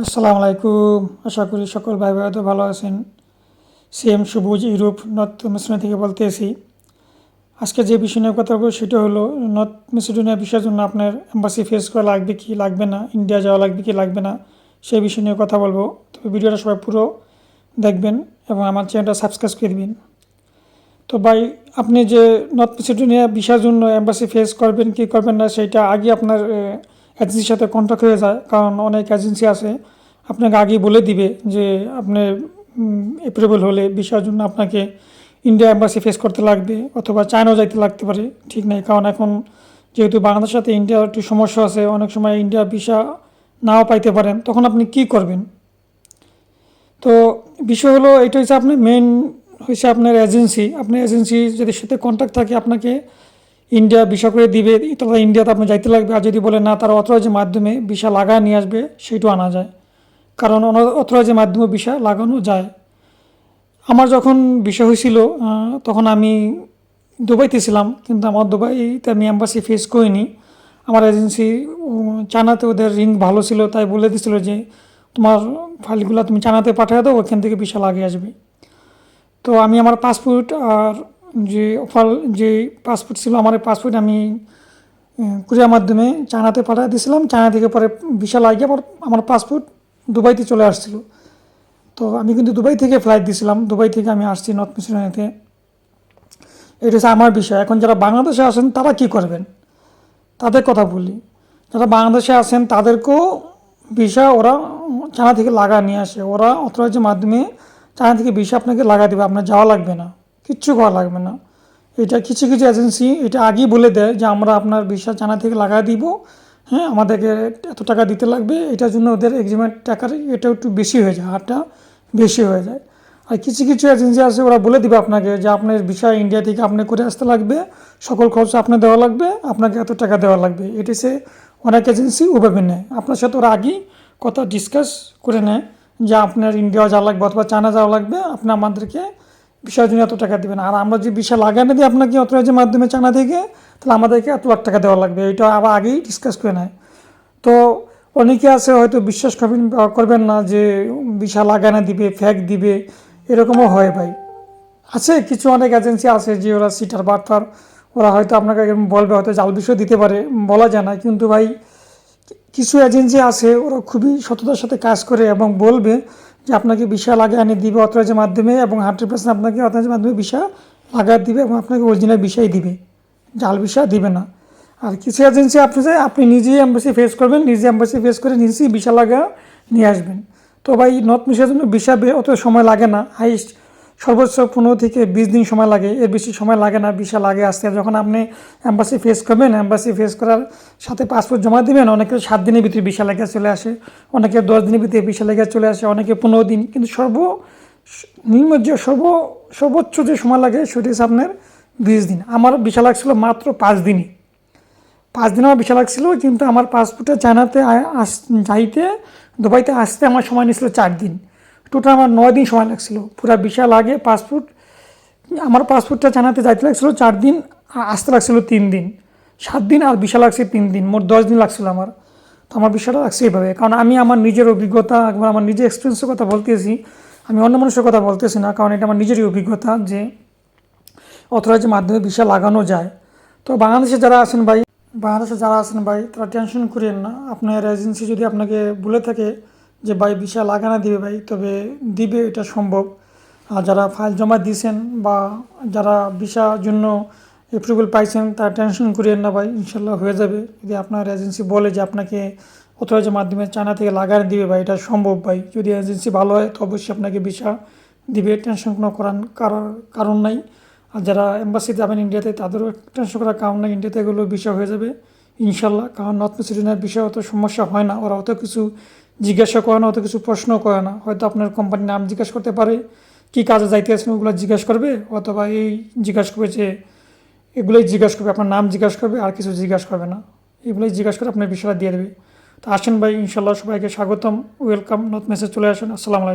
আসসালামু আলাইকুম। আশা করি সকল ভাই ভাইরা ভালো আছেন। সিএম সবুজ ইউরোপ নর্থ মেসিডোনিয়া থেকে বলতেছি। আজকে যে বিষয় নিয়ে কথা বলব সেটা হলো, নর্থ মেসিডোনিয়া বিষয়ের জন্য আপনার এম্বাসি ফেস করা লাগবে কি লাগবে না ইন্ডিয়া যাওয়া লাগবে কি লাগবে না, সেই বিষয় নিয়ে কথা বলব। তবে ভিডিওটা সবাই পুরো দেখবেন এবং আমার চ্যানেলটা সাবস্ক্রাইব করে দিবেন। তো ভাই, আপনি যে নর্থ মেসিডোনিয়া ভিসার জন্য এম্বাসি ফেস করবেন কি করবেন না, সেটা আগে আপনার এজেন্সির সাথে কন্ট্যাক্ট হয়ে যায়, কারণ অনেক এজেন্সি আছে। আপনাকে আগে বলে দিবে যে আপনি এপ্রুভেল হলে ভিসার জন্য আপনাকে ইন্ডিয়া অ্যাম্বাসি ফেস করতে লাগবে অথবা চায়নাও যাইতে লাগতে পারে, ঠিক নেই। কারণ এখন যেহেতু বাংলাদেশের সাথে ইন্ডিয়ার একটু সমস্যা আছে, অনেক সময় ইন্ডিয়া ভিসা নাও পাইতে পারেন, তখন আপনি কি করবেন? তো বিষয় হলো, এটা হচ্ছে আপনার মেন হচ্ছে আপনার এজেন্সি আপনার এজেন্সি যদি সাথে কন্ট্যাক্ট থাকে, আপনাকে ইন্ডিয়া ভিসা করে দিবে তাহলে ইন্ডিয়াতে আপনি যাইতে লাগবে। আর যদি বলে না, তার অথরাইজের মাধ্যমে ভিসা লাগায় নিয়ে আসবে সেইটাও আনা যায়। কারণ অথরাইজের মাধ্যমে ভিসা লাগানো যায়। আমার যখন বিষয় হয়েছিল তখন আমি দুবাইতে ছিলাম, কিন্তু আমার দুবাইতে আমি অ্যাম্বাসি ফেস করিনি। আমার এজেন্সি চানাতে ওদের রিং ভালো ছিল, তাই বলে দিছিল যে, তোমার ফাইলগুলো তুমি চানাতে পাঠিয়ে দাও, ওখান থেকে ভিসা লাগিয়ে আসবে। তো আমি আমার পাসপোর্ট আর যে অফার যে পাসপোর্ট ছিল, আমার পাসপোর্ট আমি কুরিয়ার মাধ্যমে চায়নাতে পাঠিয়ে দিয়েছিলাম। চায়না থেকে পরে ভিসা লাগিয়ে আবার আমার পাসপোর্ট দুবাইতে চলে আসছিল। তো আমি কিন্তু দুবাই থেকে ফ্লাইট দিয়েছিলাম। দুবাই থেকে আমি আসছি নর্থ মিশনারিতে এটা হচ্ছে আমার বিষয়। এখন যারা বাংলাদেশে আসেন, তারা কি করবেন? তাদের কথা বলি। যারা বাংলাদেশে আসেন, তাদেরকেও ভিসা ওরা চায়না থেকে লাগা নিয়ে আসে। ওরা অথরাইজের মাধ্যমে চায়না থেকে ভিসা আপনাকে লাগা দেবে। আপনার যাওয়া লাগবে না। কিচ্ছু করা লাগবে না। এটা কিছু কিছু এজেন্সি এটা আগেই বলে দেয় যে, আমরা আপনার ভিসা জানা থেকে লাগা দিব। হ্যাঁ আমাদেরকে এত টাকা দিতে লাগবে। এটার জন্য ওদের এক্সিমেন্ট টাকার এটা একটু বেশি হয়ে যায়, হারটা বেশি হয়ে যায়। আর কিছু কিছু এজেন্সি আছে, ওরা বলে দিবে আপনাকে যে, আপনার ভিসা ইন্ডিয়া থেকে আপনি করে আসতে লাগবে। সকল খরচ আপনার দেওয়া লাগবে। আপনাকে এত টাকা দেওয়া লাগবে। এটি সে অনেক এজেন্সি ওভাবে নেয়। আপনার সাথে ওরা আগেই কথা ডিসকাস করে নেয় যে, আপনার ইন্ডিয়া যাওয়া লাগবে অথবা চায়না যাওয়া লাগবে। আপনি আমাদেরকে ভিসার জন্য এত টাকা দেবেন। আর আমরা যে ভিসা লাগানো দিই আপনাকে অথরাইজের মাধ্যমে চায়না থেকে, তাহলে আমাদেরকে এত লাখ টাকা দেওয়া লাগবে। এটা আবার আগেই ডিসকাস করে নেয়। তো অনেকে আছে হয়তো বিশ্বাস করবেন করবেন না যে ভিসা লাগানো দিবে ফ্যাক দিবে, এরকমও হয় ভাই। আছে কিছু অনেক এজেন্সি আছে যে ওরা সিটার বার্তার ওরা হয়তো আপনাকে বলবে, হয়তো জাল বিষয় দিতে পারে, বলা যায় না। কিন্তু ভাই, কিছু এজেন্সি আছে, ওরা খুবই সততার সাথে কাজ করে এবং বলবে যে আপনাকে ভিসা লাগিয়ে এনে দিবে অথরাইজের মাধ্যমে এবং হান্ড্রেড পার্সেন্ট আপনাকে অথরাইজের মাধ্যমে ভিসা লাগায় দিবে এবং আপনাকে অরিজিনাল বিষয় দিবে। জাল ভিসা দিবে না। আর কিছু এজেন্সি আপনি যে আপনি নিজেই অ্যাম্বাসি ফেস করবেন, নিজে অ্যাম্বাসি ফেস করে নিজেই ভিসা লাগা নিয়ে আসবেন। তো ভাই নর্থ মিশার জন্য ভিসা অত সময় লাগে না। হাইস্ট সর্বোচ্চ পনেরো থেকে বিশ দিন সময় লাগে। এর বেশি সময় লাগে না ভিসা লাগে। আসতে যখন আপনি অ্যাম্বাসি ফেস করবেন অ্যাম্বাসি ফেস করার সাথে পাসপোর্ট জমা দিবেন অনেকের সাত দিনের ভিতরে ভিসা লেগে চলে আসে, অনেকে দশ দিনের ভিতরে ভিসা লেগে চলে আসে, অনেকে পনেরো দিন। কিন্তু সর্ব নিম্ন যে সর্ব, সর্বোচ্চ যে সময় লাগে, সেটি হচ্ছে আপনার বিশ দিন। আমার ভিসা লাগছিল মাত্র পাঁচ দিনই পাঁচ দিন আমার ভিসা লাগছিল, কিন্তু আমার পাসপোর্টে চায়নাতে আস- যাইতে, দুবাইতে আসতে আমার সময় নিয়েছিল চার দিন। টোটাল আমার নয় দিন সময় লাগছিল। পুরো বিশাল আগে পাসপোর্ট, আমার পাসপোর্টটা জানাতে যাইতে লাগছিল চার দিন আসতে লাগছিল তিন দিন। সাত দিন আর ভিসা লাগছে তিন দিন, মোট দশ দিন লাগছিল আমার। তো আমার বিষয়টা লাগছে এইভাবে। কারণ আমি আমার নিজের অভিজ্ঞতা, একবার আমার নিজের এক্সপিরিয়েন্সের কথা বলতেছি, আমি অন্য মানুষের কথা বলতেছি না, কারণ এটা আমার নিজেরই অভিজ্ঞতা যে অথরাইজের মাধ্যমে ভিসা লাগানো যায়। তো বাংলাদেশে যারা আছেন ভাই, বাংলাদেশে যারা আছেন ভাই, তারা টেনশন করেন না। আপনার এজেন্সি যদি আপনাকে বলে থাকে যে ভাই ভিসা লাগানো দিবে ভাই, তবে দিবে, এটা সম্ভব। আর যারা ফাইল জমা দিয়েছেন বা যারা ভিসার জন্য এপ্রুভেল পাইছেন, তারা টেনশন করিয়েন না ভাই, ইনশাল্লাহ হয়ে যাবে। যদি আপনার এজেন্সি বলে যে আপনাকে অথরাইজের মাধ্যমে চায়না থেকে লাগানো দিবে ভাই, এটা সম্ভব ভাই। যদি এজেন্সি ভালো হয়, তো অবশ্যই আপনাকে ভিসা দিবে টেনশন কোনো করার কারণ নাই। আর যারা এম্বাসি যাবেন ইন্ডিয়াতে তাদেরও টেনশন করার কারণ নাই ইন্ডিয়াতে এগুলো বিষয় হয়ে যাবে, ইনশাল্লাহ। কারণ নর্থ মেসিডোনিয়ার বিষয়ে অত সমস্যা হয় না, ওরা অত কিছু জিজ্ঞাসা করে না অত কিছু প্রশ্ন করে না হয়তো আপনার কোম্পানির নাম জিজ্ঞাসা করতে পারে, কি কাজে যাইতে আছেন, ওগুলো জিজ্ঞাসা করবে, অথবা এই জিজ্ঞাসা করবে যে, এগুলোই জিজ্ঞাসা করবে, আপনার নাম জিজ্ঞাসা করবে, আর কিছু জিজ্ঞাসা করবে না। এগুলোই জিজ্ঞাসা করে আপনার বিষয়টা দিয়ে দেবে। তো আসেন ভাই ইনশাল্লাহ সবাইকে স্বাগতম ওয়েলকাম নত মেসেজ চলে আসেন, আসসালামু